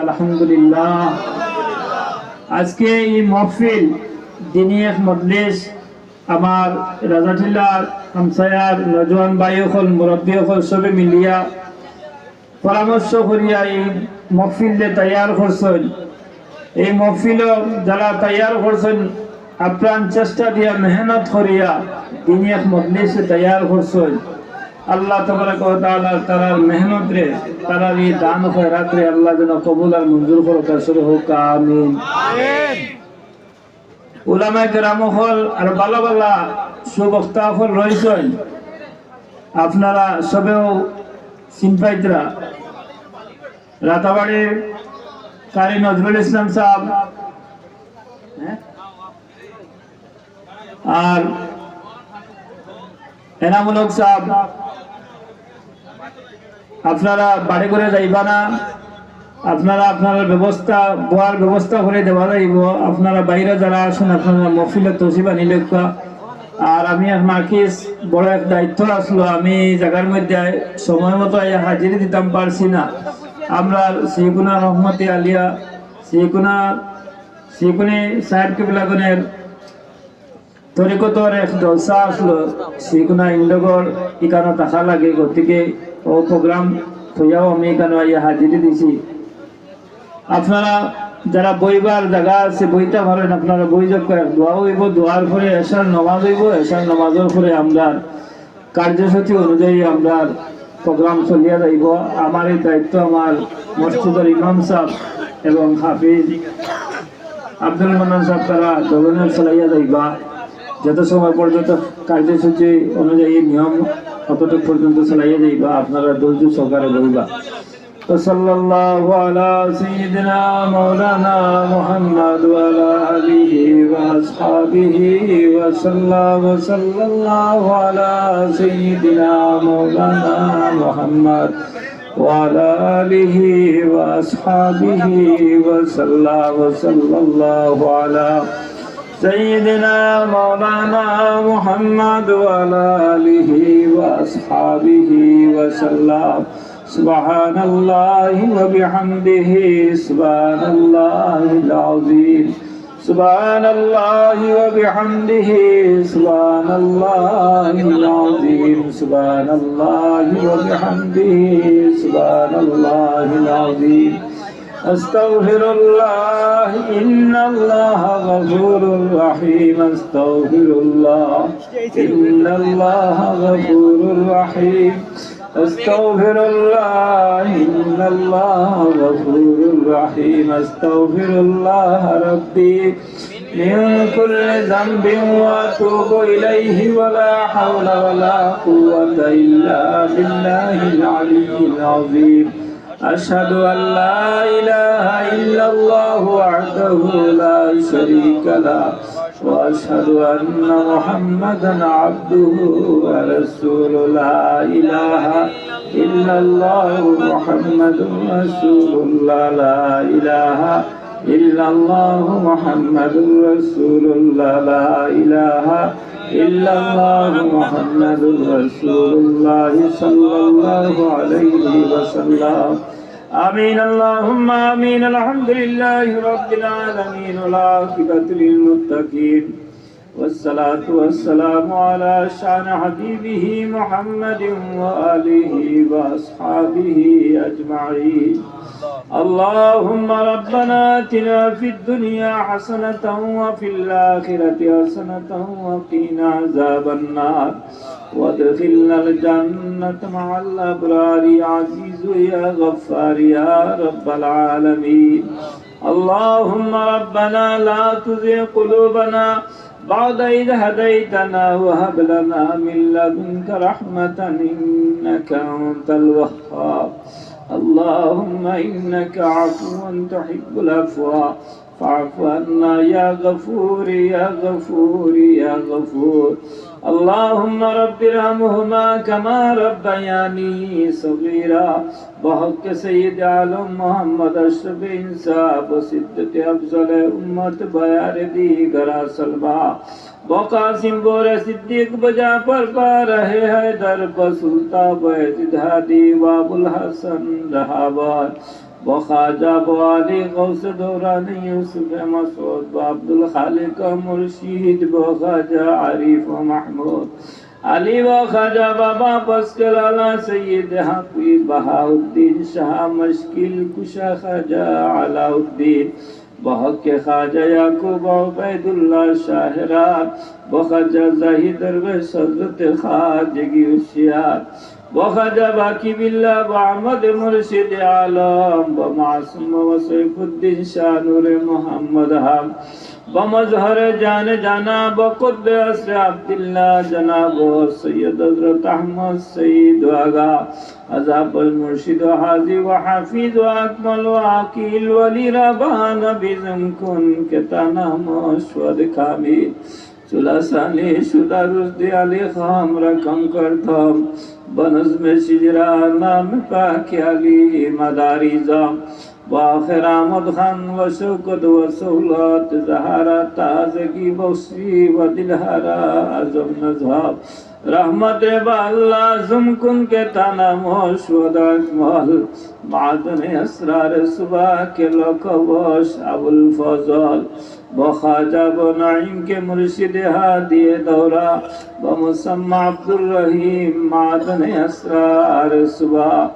আলহামদুলিল্লাহ, আজকে এই মহফিল দিনী এক মজলিস, আমার রাজাটিল্লার হামসায়ার নজওয়ান ভাই হল মুরব্বী হল সবে মিলিয়া পরামর্শ করিয়া এই মহফিল তৈয়ার করছেন। এই মহফিল যারা তৈয়ার করছেন, আপ্রাণ চেষ্টা দিয়া মেহনত করিয়া দিনী এক মজলিস তৈয়ার করছেন। আল্লাহ তারার মেহনত রে তারার এই দান খয়রাত রে আল্লাহ যেন কবুল আর মঞ্জুর করো তার শুরু হোক আমিন। উলামায়ে কেরাম হল আর বালা বালা সুবক্তা হল রয়েছেন। আপনারা সবেও সিনপাইতরা রাতাবাড়ির কারি নজরুল ইসলাম সাহেব। হ্যাঁ? আর এনামুল হক সাহেব। আপনারা বাড়ি করে যাইবা না। আপনারা আপনার ব্যবস্থা, বোয়ার ব্যবস্থা করে দেওয়া যাইব আপনারা বাইরে যারা আসেন আপনারা মফিলে তসিবা নিলে আর আমি মার্কিস, বড় এক দায়িত্ব আসলো, আমি জায়গার মধ্যে সময় মতো হাজিরি দিতাম, পারছি না। আমরা সেইগুনা রহমতি আলিয়া সেইগুনা সেইগুনি সাহেব কিবলাগনের তরিকতর এক জলসা আসলো সেইগুনা ইন্ডগর ইকানো টাকা লাগে, গতিকে ও প্রোগ্রাম থইয়াও আমি এখানে আইয়া হাজিরি দিছি। আপনারা যারা বইবার জায়গা আছে, বইটা পারেন আপনারা বই যোগ করেন দোয়া হইব, দোয়ার পরে এসার নমাজ হইব এসার নমাজের পরে আমরা কার্যসূচি অনুযায়ী আমরা প্রোগ্রাম চলিয়া যাইব। আমার এই দায়িত্ব আমার মসজিদের ইমাম সাহেব এবং হাফিজ আব্দুল মান্নান সাহেব, তারা দোলনের চলাইয়া যাইবা। যত সময় পর্যন্ত কার্যসূচি অনুযায়ী নিয়ম কতটুকু পর্যন্ত চলাইয়া যাইবা আপনারা ধৈর্য সহকারে বলবা وصلى الله على سيدنا مولانا محمد وعلى آله وأصحابه وسلم وصلى الله على سيدنا مولانا محمد وعلى آله وأصحابه وسلم وصلى الله على سيدنا مولانا محمد وعلى آله وأصحابه وسلم. سبحان الله وبحمده. سبحان الله العظيم. سبحان الله وبحمده. سبحان الله العظيم. سبحان الله وبحمده. سبحان الله العظيم. أستغفر الله إن الله غفور رحيم. أستغفر الله إن الله غفور رحيم. أستغفر الله إن الله غفور رحيم. أستغفر الله ربي من كل ذنب وأتوب إليه ولا حول ولا قوة إلا بالله العلي العظيم. أشهد أن لا إله إلا الله وحده لا شريك له وأشهد أن محمدا عبده ورسوله. لا إله إلا الله محمد رسول الله. لا إله إلا الله محمد رسول الله لا إله إلا الله محمد رسول الله صلى الله عليه وسلم. آمين. اللهم آمين. الحمد لله رب العالمين والعاقبة للمتقين. والصلاة والسلام على شان حبيبه محمد وآله وأصحابه أجمعين. اللهم ربنا آتنا في الدنيا حسنة وفي الآخرة حسنة وقنا عذاب النار. وادخلنا الجنة مع الأبرار يا عزيز يا غفار يا رب العالمين. اللهم ربنا لا تزغ قلوبنا بعد إذ هديتنا وهب لنا من لدنك رحمة إنك أنت الوهاب. اللهم إنك عفو تحب العفو. فاعف عنا يا غفور يا غفور يا غفور. اللهم رب ارحمهما كما ربياني صغيرا. بحق سيد عالم محمد أشرف انصاف وسدت أفضل امت بیار دی گرا وقاسم بور صدیق بجا پر پا رہے ہے در بسلتا بیت دھادی باب الحسن رہاباد وخاجہ بوالی غوث دوران یوسف مسعود عبد الخالق مرشید بخاجہ عریف و محمود۔ علی و خواجہ بابا بسکلالا سید حقی بہا الدین شاہ مشکل کشا خاجہ علاء الدین بحق خواجہ یعقوب عبیداللہ شاہرہ بخجہ زہی درویش حضرت خواجگی اشیار بخجہ باقی باللہ بعمد مرشد عالم بمعصوم وصیف الدین شاہ نور محمد حام بمظہر جان جانا بقد سے عبداللہ جناب سید حضرت احمد سید واغا عذاب المرشد و حاضی و حافظ و اکمل و عقیل ولی ربا نبی زمکن کے کتا نام اشود کامل سلاسانی شدہ رشد علی خام رکم کرتا بنظم شجرہ نام پاک علی مداری زم واخر آمد خان و شوکت و سولت زهارا تازگی بخشی و دلهارا عظم نظام رحمت با اللہ کن کے تانا موش و داکمال معدن اسرار صبح کے لکوش ابو الفضل. بخواجہ بنعیم کے مرشد ہادی دورہ. بمسمع عبد الرحیم معدن اسرار صبح.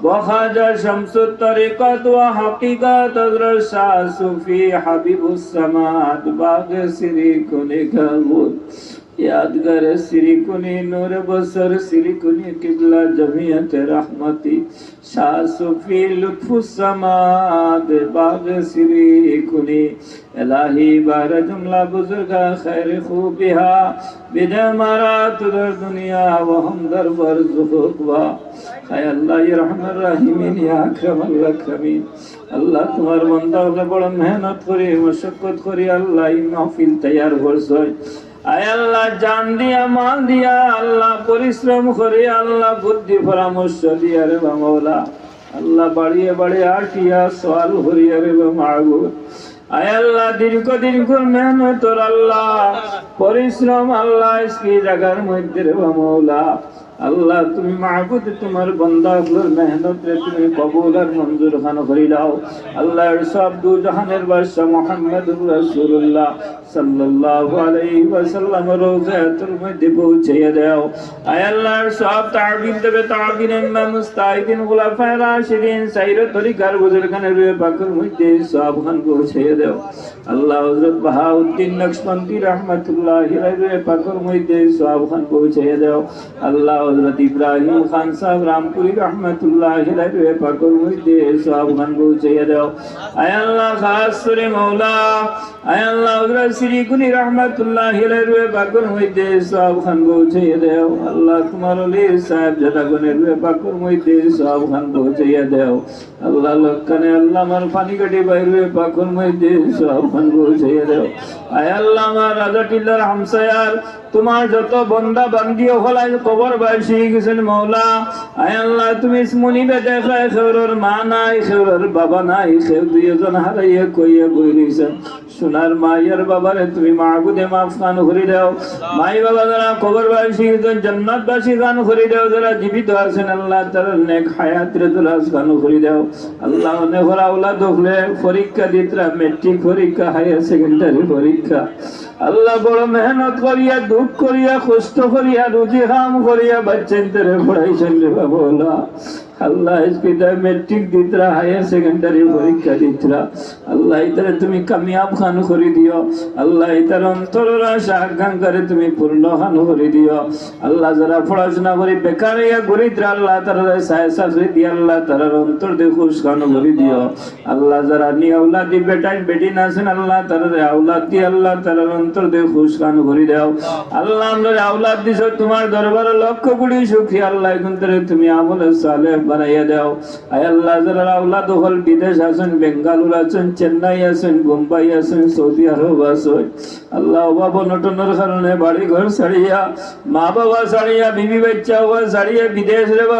بخواجہ شمس الطریقت و حقیقت حضرت شاہ صوفی حبیب السماد باغ سری کنے یادگر سری کنی نور بسر سری کنی قبلہ جمعیت رحمتی شاہ صفی لطف السماد باغ سری کنی الہی بار جملہ بزرگا خیر خوبیہ بدہ مرات در دنیا وہم در بر زخوقوا خیر اللہ رحم الرحیمین یا اکرم اللہ کرمین اللہ تمہار بندہ بڑا محنت کری مشقت کری اللہ محفل تیار ہو سوئے আল্লাহ জান দিয়া, মাল দিয়া, আল্লাহ পরিশ্রম করে, আল্লাহ বুদ্ধি পরামর্শ দিয়া রে মৌলা। আল্লাহ বাড়িয়ে বাড়িয়ে আটিয়া সওয়াল হরিয়া রে মাহবুব আয় আল্লাহ দীর্ঘ মেহনত তোর আল্লাহ, পরিশ্রম আল্লাহ, স্ত্রী জায়গার মধ্যে রে মৌলা। আল্লাহ, তুমি মাহবুদ, তোমার বন্দাগুলোর মেহনত রে তুমি কবুল আর মঞ্জুর খান করে দাও। আল্লাহর সব দু জাহানের বাদশাহ মুহাম্মদুর রাসূলুল্লাহ সাল্লাল্লাহু আলাইহি ওয়াসাল্লাম রওজাতুল মধ্যে দাও। আয় সব তাবিন দেবে, তাবিন ইমাম মুস্তাহিদিন খুলাফায়ে রাশিদিন, সাইর তরিকার বুজুর্গানের পাকের মধ্যে সব খান পৌঁছিয়ে দাও। আল্লাহ হযরত বাহাউদ্দিন নকশবন্দি রাহমাতুল্লাহি আলাইহি পাকের মধ্যে সব খান পৌঁছিয়ে দাও। আল্লাহ হযরত ইব্রাহিম খান সাহেব রামপুরি রহমতুল্লাহ পাকর গান পৌঁছাইয়া দাও। আয় আল্লাহ, খাস মওলা। আয় আল্লাহ, হযরত শ্রী গুনি রহমতুল্লাহ আলাইহি পাকর মধ্যে সব গান পৌঁছাইয়া দাও। আল্লাহ, তোমার ওলি সাহেব জাদা গুনের পাকর মধ্যে সব গান পৌঁছাইয়া দাও। আল্লাহ, লক্ষণে আল্লাহ আমার পানি কাটি বাইরে পাকর মধ্যে সব গান পৌঁছাইয়া দাও। আয় আল্লাহ, আমার রাজা টিল্লার তোমার যত বন্দা বান্দি হলাই কবর বাসি গেছেন মৌলা। আয় আল্লাহ, তুমি মনি বেটে খায় মা নাই খেউরর বাবা নাই খেউ দুইজন হারাইয়া কইয়া বই রইছেন সোনার মায়ের বাবারে তুমি মাহবুদে মাফ খান করে দাও। মাই বাবা যারা কবর বাসি গেছেন জান্নাত বাসি খান করে দাও, যারা জীবিত আছেন, আল্লাহ তার নেক হায়াত রে দুরাজ খান করে দাও। আল্লাহ অনেক হরা আওলাদ হলে পরীক্ষা দিতরা মেট্রিক পরীক্ষা হায়ার সেকেন্ডারি পরীক্ষা। আল্লাহ বড় মেহনত করিয়া, দুঃখ করিয়া, কষ্ট করিয়া, রুজি হাম করিয়া বাচ্চা তেরে পড়াইছেন রে বাবা আল্লাহ ইসকিটা মেট্রিক দিতরা হায়ার সেকেন্ডারি পরীক্ষা দিতরা। আল্লাহ ইতারে তুমি কামিয়াব খান করে দিও। আল্লাহ ইতার অন্তররা করে তুমি পূর্ণ খান করে দিও। আল্লাহ যারা পড়াশোনা করি বেকার ইয়া গরিদ্রা আল্লাহ তারা সায় সাজরে দিয়ে আল্লাহ তারার অন্তর দিয়ে খুশ খান করে দিও। আল্লাহ যারা নি আউলাদি বেটাই বেটি নাছেন আল্লাহ তারা আউলাদ দিয়ে আল্লাহ তারার অন্তর দিয়ে খুশ খান করে দাও। আল্লাহ আমরা আউলাদ দিছ, তোমার দরবারে লক্ষ কোটি সুখী আল্লাহ এখন তুমি আমলে সালে বানাইয়া দাও। আয় আল্লাহ, যারা আউলাদ হল, বিদেশ আছেন, বেঙ্গালুর আছেন, চেন্নাই আছেন বোম্বাই আছেন, সৌদি আরব আছেন, আল্লাহ অভাব অনটনের কারণে বাড়ি ঘর ছাড়িয়া মা বাবা ছাড়িয়া বিবি বাচ্চা হওয়া ছাড়িয়া, বিদেশ রে বা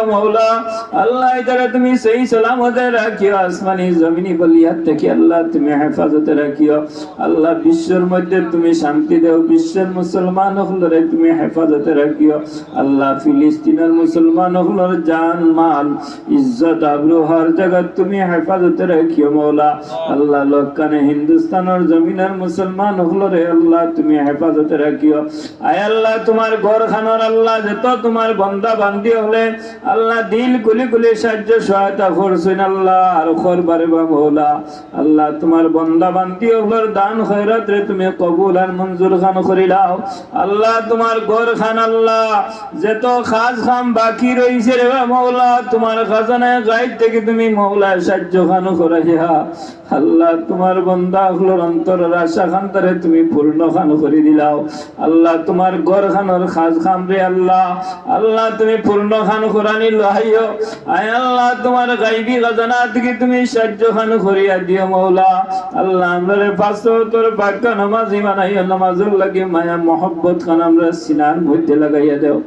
আল্লাহ তারা তুমি সেই সালামতে রাখিও, আসমানি জমিনি বলিয়াত থেকে আল্লাহ তুমি হেফাজতে রাখিও। আল্লাহ বিশ্বের মধ্যে তুমি শান্তি দেও, বিশ্বের মুসলমান হলরে তুমি হেফাজতে রাখিও। আল্লাহ ফিলিস্তিনের মুসলমান হলর জান মাল ইজ্জত আবরু হর জায়গা তুমি হেফাজতে রাখিও মৌলা। আল্লাহ লক্কানে হিন্দুস্তানের জমিনের মুসলমান হলো রে আল্লাহ, তুমি হেফাজতে রাখিও। আয় আল্লাহ, তোমার ঘর খানোর আল্লাহ যত তোমার বন্দা বান্দি হলে, আল্লাহ দিল গুলি গুলি সাহায্য সহায়তা করছেন আল্লাহ আর করবারে বা মৌলা। আল্লাহ তোমার বন্দা বান্দি হলোর দান খয়রাত রে তুমি কবুল আর মঞ্জুর খান করি দাও। আল্লাহ তোমার ঘর খান আল্লাহ, যত খাস খাম বাকি রয়েছে রে বা মৌলা, তোমার খাজানায় গাইড থেকে তুমি মৌলা সাহায্য খান করাইয়া আল্লাহ, তোমার বন্দা হলোর অন্তরের আশা খান্তারে তুমি পূর্ণ খান করে দিলাও। আল্লাহ, তোমার ঘর খানোর খাস খাম রে আল্লাহ। আল্লাহ, তুমি পূর্ণ খান করানি লাইও আয় আল্লাহ, তোমার গাইবি খাজানা থেকে তুমি সাহায্য খান করিয়া দিও মৌলা। আল্লাহ আমরা পাঁচশো তোর বাক্য নামাজ ইমানাইও নামাজুল লাগে মায়া মহব্বত খান আমরা সিনার মধ্যে লাগাইয়া দেও।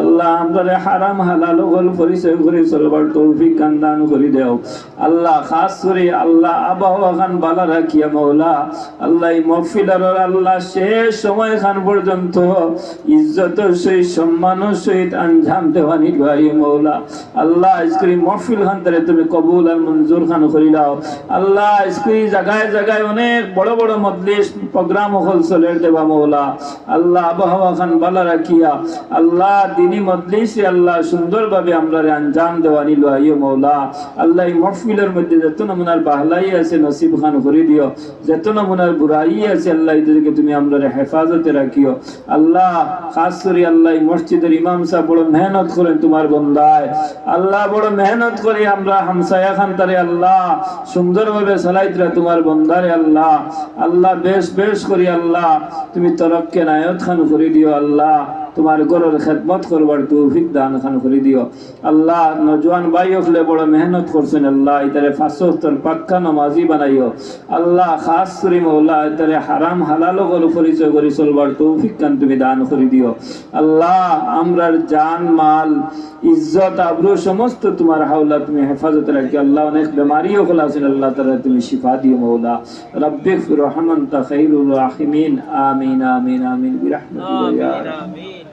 আল্লাহ আমরা হারাম হালাল হল পরিচয় করে চলবার তৌফিক কান দান করে দেও। আল্লাহ, খাস করে আল্লাহ আবহাওয়া খান বালা রাখিয়া মৌলা আল্লাহ এই মহফিলার আল্লাহ শেষ সময় খান পর্যন্ত ইজ্জতের সহিত, সম্মানের সহিত আঞ্জাম দেওয়ানি ভাই মৌলা আল্লাহ আজকে মহফিল খান তারে তুমি কবুল আর মঞ্জুর খান করি দাও। আল্লাহ আজকে জায়গায় জায়গায় অনেক বড় বড় মজলিস, প্রোগ্রাম হল চলে দেবা মৌলা আল্লাহ আবহাওয়া খান বালা রাখিয়া, আল্লাহ দিনী মজলিস আল্লাহ সুন্দরভাবে আমরা আঞ্জাম দেওয়ানি লইও মৌলা আল্লাহ মহফিলের মধ্যে যত নমুনার বাহলাই আছে নসিব খান করে দিও, যত নমুনার বুড়াই আছে আল্লাহ এদেরকে তুমি আমরা হেফাজতে রাখিও। আল্লাহ, খাস করে আল্লাহ মসজিদের ইমাম সাহেব বড় মেহনত করেন তোমার বন্দায়। আল্লাহ বড় মেহনত করে আমরা হামসায়া খান তারে আল্লাহ, সুন্দরভাবে চালাইতরা তোমার বন্দারে আল্লাহ। আল্লাহ বেশ বেশ করি আল্লাহ, তুমি তরক্কে নায়ত খান করে দিও আল্লাহ। তোমার গরর খেদমত করবার তৌফিক দান খান করে দিও। আল্লাহ নজওয়ান ভাই হলে বড় মেহনত করছেন। আল্লাহ ইতারে ফাঁসোত্তর পাক্কা নমাজি বানাইও। আল্লাহ খাস করি মৌলা ইতারে হারাম হালালো গল পরিচয় করে চলবার তৌফিক কান তুমি দান করে দিও। আল্লাহ আমরার জান, মাল, ইজ্জত, আব্রু সমস্ত তোমার হাওলা তুমি হেফাজত রাখি। আল্লাহ অনেক বেমারি খোলা আছেন। আল্লাহ তালা তুমি শিফা দিও মৌলা। রব্বিক রহমন তা রাহিমিন। আমিন আমিন আমিন। বিরাহ আমিন।